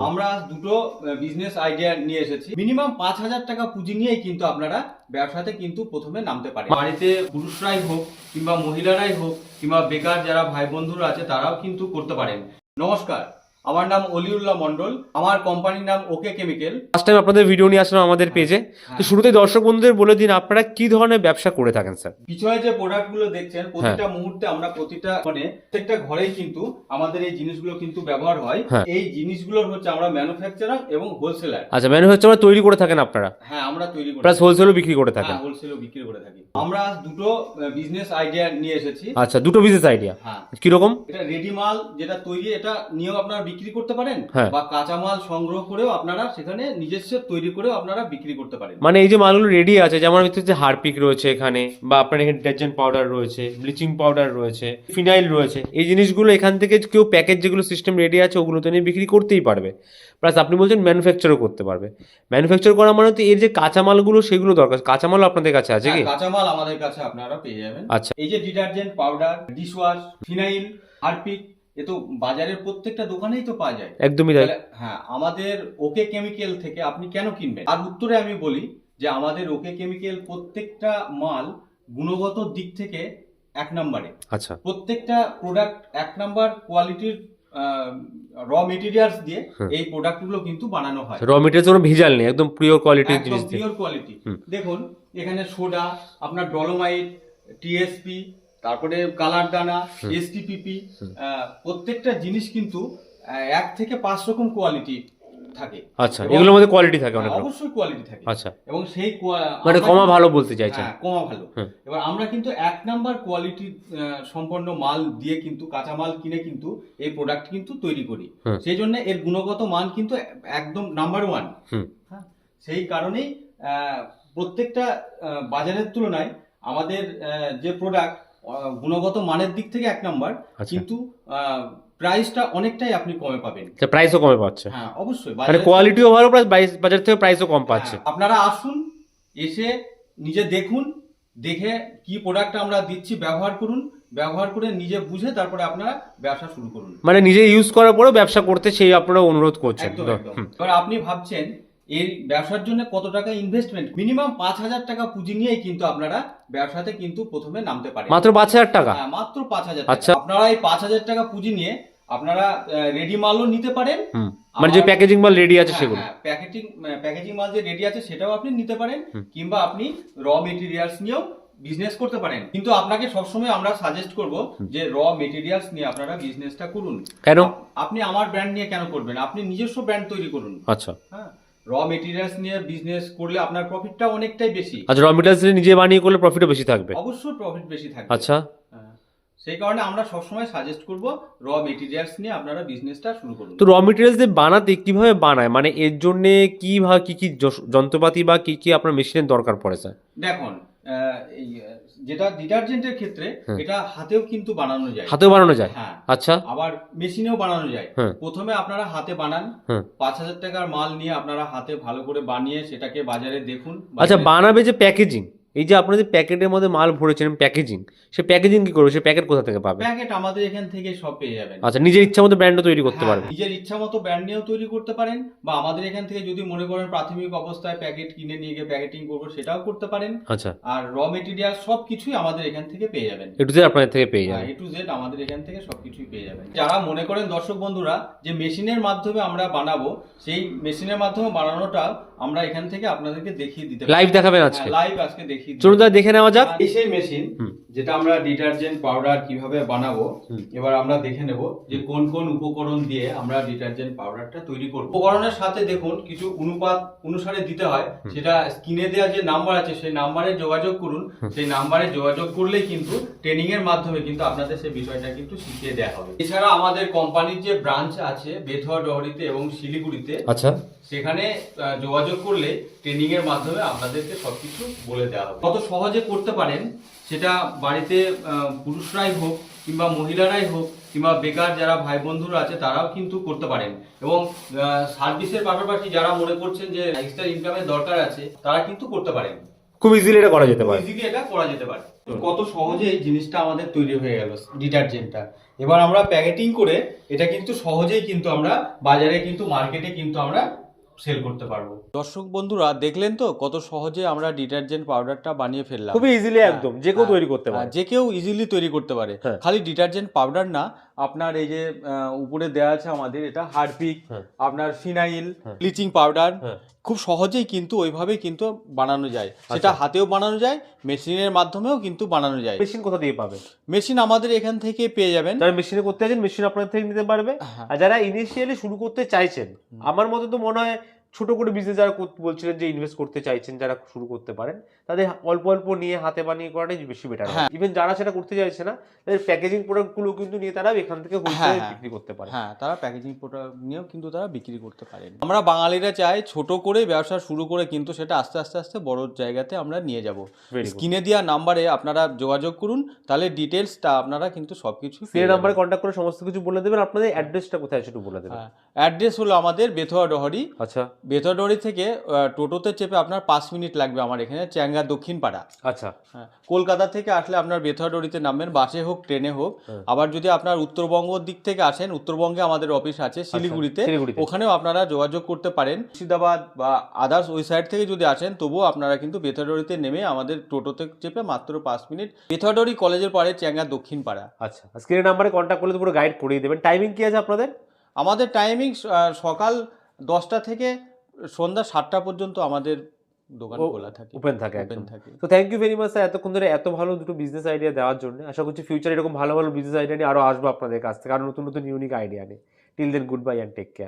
আমরা দুটো business idea নিয়ে এসেছি। মিনিমাম পাঁচ হাজার টাকা পুঁজি নিয়েই কিন্তু আপনারা ব্যবসাতে কিন্তু প্রথমে নামতে পারেন। বাড়িতে পুরুষরাই হোক, কিংবা মহিলারাই হোক, কিংবা বেকার যারা ভাই বন্ধুরা আছে, তারাও কিন্তু করতে পারেন। নমস্কার। আমার নাম অলিউল্লাহ মন্ডল আমার কোম্পানির নাম ওকে কেমিক্যাল ফার্স্ট টাইম আপনাদের ভিডিও নিয়ে আসলাম আমাদের পেজে তো শুরুতে দর্শক বন্ধুদের বলে দিন আপনারা কি ধরনের ব্যবসা করে থাকেন স্যার? পিছনে যে প্রোডাক্টগুলো দেখছেন প্রতিটা মুহূর্তে আমরা প্রতিটা মানে প্রত্যেকটা ঘরেই কিন্তু আমাদের এই জিনিসগুলো কিন্তু ব্যবহার হয়। হ্যাঁ। এই জিনিসগুলোর হচ্ছে আমরা ম্যানুফ্যাকচারার এবং হোলসেলার আচ্ছা ম্যানুফ্যাকচার তৈরি করে থাকেন আপনারা? হ্যাঁ আমরা তৈরি করি প্লাস হোলসেলও বিক্রি করে থাকেন? হ্যাঁ হোলসেলও বিক্রি করে থাকি। আমরা আজ দুটো বিজনেস আইডিয়া নিয়ে এসেছি। আচ্ছা দুটো বিজনেস আইডিয়া হ্যাঁ। কীরকম? এটা রেডি মাল যেটা তৈরি এটা নিয়েও আপনারা বিক্রি করতে পারেন হ্যাঁ। বা কাঁচা মাল সংগ্রহ করেও আপনারা সেখানে নিজস্ব তৈরি করেও আপনারা বিক্রি করতে পারেন। মানে এই যে মালগুলো রেডি আছে যেমন হচ্ছে হারপিক রয়েছে এখানে বা আপনার এখানে ডিটারজেন্ট পাউডার রয়েছে ব্লিচিং পাউডার রয়েছে ফিনাইল রয়েছে এই জিনিসগুলো এখান থেকে কেউ প্যাকেজ যেগুলো সিস্টেম রেডি আছে ওগুলো তো নিয়ে বিক্রি করতেই পারবে। প্লাস আপনি বলছেন ম্যানুফ্যাকচারও করতে পারবে। ম্যানুফ্যাকচার করা মানে তো এর যে কাঁচামালগুলো সেগুলো দরকার কাঁচামাল আপনাদের কাছে আছে কি? হ্যাঁ, কাঁচা আমাদের কাছে আপনারা পেয়ে যাবেন। আচ্ছা। এই যে detergent powder dishwash phenyl Harpic এ তো বাজারের প্রত্যেকটা দোকানেই তো পাওয়া যায়। একদমই তাই। হ্যাঁ আমাদের ওকে কেমিক্যাল থেকে আপনি কেন কিনবেন? আর উত্তরে আমি বলি যে আমাদের ওকে কেমিক্যাল প্রত্যেকটা মাল গুণগত দিক থেকে এক নম্বরে। আচ্ছা। প্রত্যেকটা প্রোডাক্ট এক নাম্বার কোয়ালিটির র মেটেরিয়ালস দিয়ে হুম। এই প্রোডাক্টগুলো কিন্তু বানানো হয়। র মেটেরিয়ালস কোনো ভেজাল নেই একদম প্রিয় কোয়ালিটির জিনিস দিয়ে। পিওর কোয়ালিটি দেখুন এখানে সোডা আপনার ডলোমাইট টিএসপি তারপরে কালার দানা এসটিপিপি প্রত্যেকটা জিনিস কিন্তু এক থেকে পাঁচ রকম কোয়ালিটি থাকে। আচ্ছা এগুলোর মধ্যে কোয়ালিটি থাকে অনেক হ্যাঁ, অবশ্যই কোয়ালিটি থাকে। আচ্ছা। এবং সেই মানে কমা ভালো বলতে চাইছেন। হ্যাঁ, কমা ভালো। এবার আমরা কিন্তু এক নাম্বার কোয়ালিটি সম্পন্ন মাল দিয়ে কিন্তু কাঁচা মাল কিনে কিন্তু এই প্রোডাক্ট কিন্তু তৈরি করি। সেই জন্য এর গুণগত মান কিন্তু একদম নাম্বার ওয়ান সেই কারণেই আহ, প্রত্যেকটা বাজারের তুলনায় আমাদের যে প্রোডাক্ট গুণগত মানের দিক থেকে এক নাম্বার আচ্ছা। কিন্তু প্রাইসটা অনেকটাই আপনি কমে পাবেন। প্রাইসও কমে পাচ্ছে। হ্যাঁ অবশ্যই। মানে কোয়ালিটিও ভালো প্লাস বাজার থেকে প্রাইসও কম পাচ্ছে। হ্যাঁ, আপনারা আসুন এসে নিজে দেখুন দেখে কি প্রোডাক্ট আমরা দিচ্ছি ব্যবহার করুন ব্যবহার করে নিজে বুঝে তারপরে আপনারা ব্যবসা শুরু করুন। মানে নিজে ইউজ করার পরেও ব্যবসা করতে সেই আপনারা অনুরোধ করছেন। এবার আপনি ভাবছেন এই ব্যবসার জন্য কত টাকা ইনভেস্টমেন্ট মিনিমাম পাঁচ হাজার টাকা পুঁজি নিয়েই কিন্তু আপনারা ব্যবসাতে কিন্তু প্রথমে নামতে পারেন। মাত্র পাঁচ হাজার টাকা? হ্যাঁ, মাত্র পাঁচ হাজার আচ্ছা। আপনারা এই পাঁচ হাজার টাকা পুঁজি নিয়ে আপনারা রেডি মালও নিতে পারেন। মানে যে প্যাকেজিং মাল রেডি আছে সেগুলো। প্যাকেটিং প্যাকেজিং মাল যে রেডি আছে সেটাও আপনি নিতে পারেন। কিংবা আপনি র মেটেরিয়ালস নিয়েও বিজনেস করতে পারেন। কিন্তু আপনাকে সবসময় আমরা সাজেস্ট করব যে র মেটেরিয়ালস নিয়ে আপনারা বিজনেসটা করুন। কেন? আপনি আমার ব্র্যান্ড নিয়ে কেন করবেন? আপনি নিজস্ব ব্র্যান্ড তৈরি করুন। আচ্ছা। হ্যাঁ। র মেটেরিয়ালস নিয়ে বিজনেস করলে আপনার প্রফিটটা অনেকটাই বেশি। আচ্ছা র মেটেরিয়ালস নিজে বানিয়ে করলে প্রফিটও বেশি থাকবে? অবশ্যই প্রফিট বেশি থাকবে। আচ্ছা। হ্যাঁ। সেই কারণে আমরা সবসময় সাজেস্ট করব র মেটেরিয়ালস নিয়ে আপনারা বিজনেসটা শুরু করুন। তো র মেটেরিয়ালস দিয়ে বানাতে কীভাবে বানায়? মানে এর জন্য কি বা কি কি যন্ত্রপাতি বা কি কি আপনার মেশিনের দরকার পড়ে স্যার দেখুন এই, যেটা ডিটারজেন্টের ক্ষেত্রে এটা হাতেও কিন্তু বানানো যায়। হাতেও বানানো যায়? হ্যাঁ। আচ্ছা। আবার মেশিনেও বানানো যায়। প্রথমে আপনারা হাতে বানান। পাঁচ হাজার টাকার মাল নিয়ে আপনারা হাতে ভালো করে বানিয়ে সেটাকে বাজারে দেখুন। আচ্ছা বানাবে যে প্যাকেজিং? এই যে আপনাদের প্যাকেটের মধ্যে মাল ভরেছেন প্যাকেজিং সে প্যাকেজিং কি করবে? সে প্যাকেট কোথা থেকে পাবে? প্যাকেট আমাদের এখান থেকে সব পেয়ে যাবেন। আচ্ছা নিজের ইচ্ছা মতো ব্র্যান্ডও তৈরি করতে হ্যাঁ, পারবে। নিজের ইচ্ছা মতো ব্র্যান্ড নিয়েও তৈরি করতে পারেন বা আমাদের এখান থেকে যদি মনে করেন প্রাথমিক অবস্থায় প্যাকেট কিনে নিয়ে গিয়ে প্যাকেটিং করব সেটাও করতে পারেন। আচ্ছা। আর র মেটেরিয়াল সব কিছুই আমাদের এখান থেকে পেয়ে যাবেন। এ টু জেড আপনাদের থেকে পেয়ে যাবেন। এ টু জেড আমাদের এখান থেকে সবকিছুই পেয়ে যাবেন। যারা মনে করেন দর্শক বন্ধুরা যে মেশিনের মাধ্যমে আমরা বানাবো সেই মেশিনের মাধ্যমে বানানোটা আমরা এখান থেকে আপনাদেরকে দেখিয়ে দিতে লাইভ দেখাবেন আজকে। লাইভ আজকে দেখিয়ে চলুন দেখে নেওয়া যাক এই সেই মেশিন। যেটা আমরা ডিটারজেন্ট পাউডার কীভাবে বানাবো এবার আমরা দেখে নেব যে কোন কোন উপকরণ দিয়ে আমরা ডিটারজেন্ট পাউডারটা তৈরি করব। উপকরণের সাথে দেখুন কিছু অনুপাত অনুসারে দিতে হয়। সেটা স্ক্রিনে দেওয়া যে নাম্বার আছে সেই নাম্বারে যোগাযোগ করুন। সেই নাম্বারে যোগাযোগ করলেই কিন্তু ট্রেনিং এর মাধ্যমে কিন্তু আপনাদের সেই বিষয়টা কিন্তু শিখিয়ে দেওয়া হবে। এছাড়া আমাদের কোম্পানির যে ব্রাঞ্চ আছে বেথুয়া ডহরিতে এবং শিলিগুড়িতে আচ্ছা। সেখানে যোগাযোগ করলে ট্রেনিং এর মাধ্যমে আপনাদেরকে সবকিছু বলে দেওয়া হবে। কত সহজে করতে পারেন সেটা বাড়িতে পুরুষরাই হোক কিংবা মহিলারাই হোক কিংবা বেকার যারা ভাই বন্ধুরা আছে তারাও কিন্তু করতে পারেন। এবং সার্ভিসের পাশাপাশি যারা মনে করছেন যে এক্সট্রা ইনকামের দরকার আছে তারা কিন্তু করতে পারেন। খুব ইজিলি এটা করা যেতে পারে। ইজিলি এটা করা যেতে পারে। কত সহজে এই জিনিসটা আমাদের তৈরি হয়ে গেল ডিটারজেন্টটা এবার আমরা প্যাকেটিং করে এটা কিন্তু সহজেই কিন্তু আমরা বাজারে কিন্তু মার্কেটে কিন্তু আমরা সেল করতে পারব। দর্শক বন্ধুরা দেখলেন তো কত সহজে আমরা ডিটারজেন্ট পাউডারটা বানিয়ে ফেললাম। খুবই ইজিলি হ্যাঁ, একদম যে কেউ হ্যাঁ, তৈরি করতে হ্যাঁ, পারে যে কেউ ইজিলি তৈরি করতে পারে। হ্যাঁ। খালি ডিটারজেন্ট পাউডার না আপনার এই যে উপরে দেওয়া আছে আমাদের এটা হারপিক হ্যাঁ। আপনার ফিনাইল হ্যাঁ। ব্লিচিং পাউডার হ্যাঁ। খুব সহজেই কিন্তু ওইভাবে কিন্তু বানানো যায় সেটা হাতেও বানানো যায় মেশিনের মাধ্যমেও কিন্তু বানানো যায় মেশিন কোথা দিয়ে পাবে মেশিন আমাদের এখান থেকে পেয়ে যাবেন যারা মেশিনে করতে আছেন মেশিন আপনার থেকে নিতে পারবে। আর যারা ইনিশিয়ালি শুরু করতে চাইছেন আমার মতে তো মনে হয় ছোট করে বিজনেস যারা বলছিলেন যে ইনভেস্ট করতে চাইছেন যারা শুরু করতে পারেন তাদের অল্প অল্প নিয়ে হাতে বানিয়ে করাটাই বেশি বেটার হ্যাঁ। ইভেন যারা সেটা করতে চাইছে না তাদের প্যাকেজিং প্রোডাক্টগুলো কিন্তু নিয়ে তারা এখান থেকে হোলসেলে হ্যাঁ। বিক্রি করতে পারে। হ্যাঁ তারা প্যাকেজিং প্রোডাক্ট নিয়েও কিন্তু তারা বিক্রি করতে পারেন। আমরা বাঙালিরা চাই ছোট করে ব্যবসা শুরু করে কিন্তু সেটা আস্তে আস্তে আস্তে বড় জায়গাতে আমরা নিয়ে যাব। স্ক্রিনে দেওয়া নাম্বারে আপনারা যোগাযোগ করুন তাহলে ডিটেলসটা আপনারা কিন্তু সবকিছু পেয়ে সেই নাম্বারে কন্ট্যাক্ট করে সমস্ত কিছু বলে দেবেন আপনাদের অ্যাড্রেসটা কোথায় একটু বলে দেবেন। হ্যাঁ অ্যাড্রেস হলো আমাদের বেথুয়া ডহরি আচ্ছা। বেথুয়া ডহরি থেকে টোটোতে চেপে আপনার পাঁচ মিনিট লাগবে আমার এখানে চ্যাঙ্গা দক্ষিণ পাড়া আচ্ছা। হ্যাঁ কলকাতা থেকে আসলে আপনার বেথুয়াডরিতে নামবেন বাসে হোক ট্রেনে হোক। হ্যাঁ। আবার যদি আপনার উত্তরবঙ্গ দিক থেকে আসেন উত্তরবঙ্গে আমাদের অফিস আছে শিলিগুড়িতে। আচ্ছা, ওখানেও আপনারা যোগাযোগ করতে পারেন। মুর্শিদাবাদ বা আদার্স ওই সাইড থেকে যদি আসেন তবুও আপনারা কিন্তু বেথুয়াডরিতে নেমে আমাদের টোটোতে চেপে মাত্র পাঁচ মিনিট বেথুয়াডরি কলেজের পরে চ্যাঙ্গা দক্ষিণ পাড়া আচ্ছা স্ক্রিনের নাম্বারে কন্ট্যাক্ট করলে পুরো গাইড করিয়ে দেবেন। টাইমিং কি আছে আপনাদের? আমাদের টাইমিং সকাল দশটা থেকে সন্ধ্যা সাতটা পর্যন্ত আমাদের দোকান খোলা থাকে। ওপেন থাকে ওপেন থাকে। তো thank you very much sir এতক্ষণ ধরে এত ভালো দুটো বিজনেস আইডিয়া দেওয়ার জন্য। আশা করছি ফিউচার এরকম ভালো ভালো বিজনেস আইডিয়া নিয়ে আরও আসব আপনাদের কাছ থেকে আরও নতুন নতুন ইউনিক আইডিয়া নিয়ে। Till then good bye and take care